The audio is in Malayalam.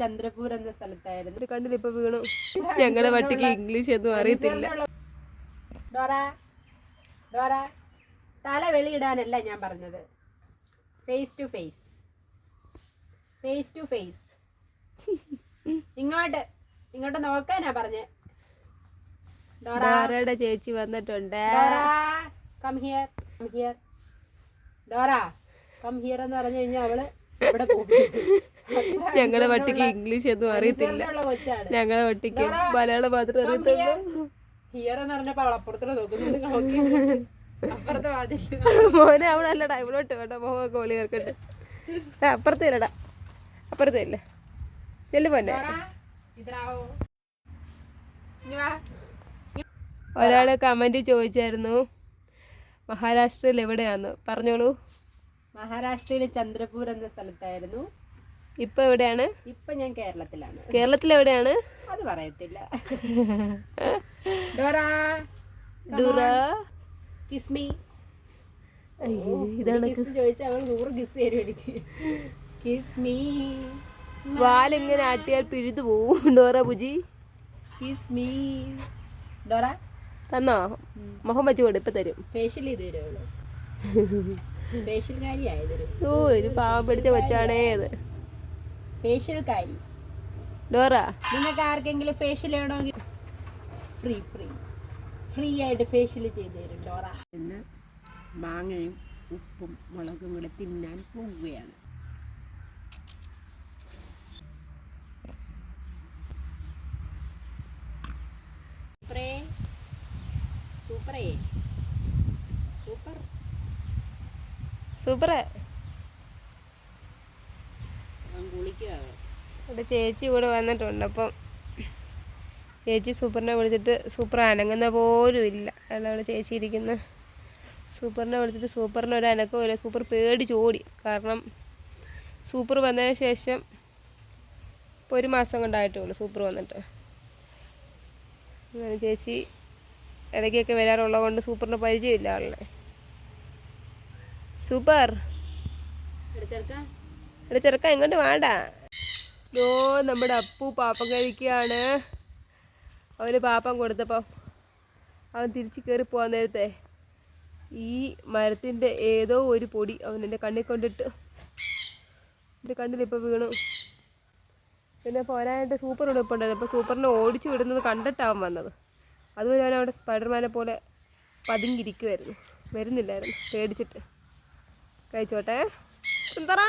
ചന്ദ്രപൂർ എന്ന സ്ഥലത്തായിരുന്നു. കണ്ടില്ല ഇപ്പൊ വീണു? ഞങ്ങളുടെ പട്ടിക്ക് ഇംഗ്ലീഷ് ഒന്നും അറിയത്തില്ല. Dora Dora. തല വെളിയിടാനല്ല ഞാൻ പറഞ്ഞത്. Face to face face to face ഇങ്ങോട്ട് ഇങ്ങോട്ട് നോക്കാനാ പറഞ്ഞേ. ഡോറ. ഡോറയുടെ ചേച്ചി വന്നിട്ടുണ്ട്. Dora come here come here Dora come here എന്ന് പറഞ്ഞു കഴിഞ്ഞാൽ അവൾ ഇവിടെ വട്ടിക്ക് ഇംഗ്ലീഷ് ഒന്നും അറിയത്തില്ല. ഞങ്ങളെ പട്ടിക്ക് മലയാളം മാത്രമേ അറിയത്തുള്ളൂ. ഹിയർ എന്ന് പറഞ്ഞപ്പോ അവൾ അപ്പുറത്തോട്ട് നോക്കുന്നുണ്ട് മോനെ അവിടെ അല്ലടാ ഇവിടോട്ട് വേണ്ട. മോഹ കോളി ചേർക്കട്ടെ അപ്പുറത്തെ ഇല്ലടാ അപ്പുറത്തെ ഇല്ല ചെല്ലു മോനെ. ഒരാൾ കമന്റ് ചോദിച്ചായിരുന്നു മഹാരാഷ്ട്രയിൽ എവിടെയാന്ന്? പറഞ്ഞോളൂ. മഹാരാഷ്ട്രയിലെ ചന്ദ്രപൂർ എന്ന സ്ഥലത്തായിരുന്നു. ഇപ്പൊ എവിടെയാണ്? ഇപ്പൊ ഞാൻ കേരളത്തിലാണ്. കേരളത്തിൽ എവിടെയാണ്? അത് പറയത്തില്ല. ഡോറ ദുറ കിസ്മി ഇതാണ് ചോദിച്ചാൽ അവൾ നൂറ് കിസ് തരും എനിക്ക്. കിസ്മി വാലിങ്ങനെ ആട്ടിയാൽ പിഴുതു പോവും ഡോറ ബുജി കിസ്മി ഡോറ. തന്നോ? മുഖം വെച്ച് കൊടു ഇപ്പൊ തരും. ഫേഷ്യൽ ചെയ്ത് തരുമോ ഫേഷ്യൽ കാര്യമായതൊരു ഓ ഒരു പാവം പിടിച്ച കൊച്ചാണേ അത്. ഫേഷ്യൽ കാരി ഡോറ? നിങ്ങൾക്ക് ആർക്കെങ്കിലും ഫേഷ്യൽ വേണമെങ്കിൽ ഫ്രീ ഫ്രീ ഫ്രീ ആയിട്ട് ഫേഷ്യൽ ചെയ്ത് തരും ഡോറ. ഇന്ന് മാങ്ങയും ഉപ്പും മുളകും കൂടെ തിന്നാൻ പോവുകയാണ്. സൂപ്പറേ സൂപ്പറേ സൂപ്പർ സൂപ്പർ ഇവിടെ ചേച്ചി കൂടെ വന്നിട്ടുണ്ട് അപ്പം ചേച്ചി സൂപ്പറിനെ വിളിച്ചിട്ട് സൂപ്പർ അനങ്ങുന്ന പോലും ഇല്ല. അല്ല അവിടെ ചേച്ചി ഇരിക്കുന്ന. സൂപ്പറിനെ വിളിച്ചിട്ട് സൂപ്പറിന് ഒരു അനക്കവും ഇല്ല. സൂപ്പർ പേടിച്ച് ഓടി. കാരണം സൂപ്പർ വന്നതിന് ശേഷം ഇപ്പോൾ ഒരു മാസം കൊണ്ടായിട്ടുള്ളൂ സൂപ്പർ വന്നിട്ട്. ചേച്ചി ഇടയ്ക്കൊക്കെ വരാറുള്ളത് കൊണ്ട് സൂപ്പറിന് പരിചയമില്ല ആളിനെ. സൂപ്പർ. എടാ ചെറുക്ക? എങ്ങോട്ട് വേണ്ട ഓ നമ്മുടെ അപ്പു പാപ്പം കഴിക്കുകയാണ്. അവന് പാപ്പം കൊടുത്തപ്പം അവൻ തിരിച്ച് കയറി പോകാൻ നേരത്തെ ഈ മരത്തിന്റെ ഏതോ ഒരു പൊടി അവൻ എന്റെ കണ്ണിൽ കൊണ്ടിട്ട് എന്റെ കണ്ണിലിപ്പോൾ വീണു. പിന്നെ പോരാനായിട്ട് സൂപ്പർ ഉടുപ്പുണ്ടായിരുന്നു അപ്പോൾ സൂപ്പറിനെ ഓടിച്ചു വിടുന്നത് കണ്ടിട്ടാവും വന്നത്. അതുപോലെ അവൻ അവിടെ സ്പൈഡർമാനെ പോലെ പതുങ്ങിയിരിക്കുമായിരുന്നു വരുന്നില്ലായിരുന്നു. പേടിച്ചിട്ട്. കഴിച്ചോട്ടെ. സുന്ദറാ.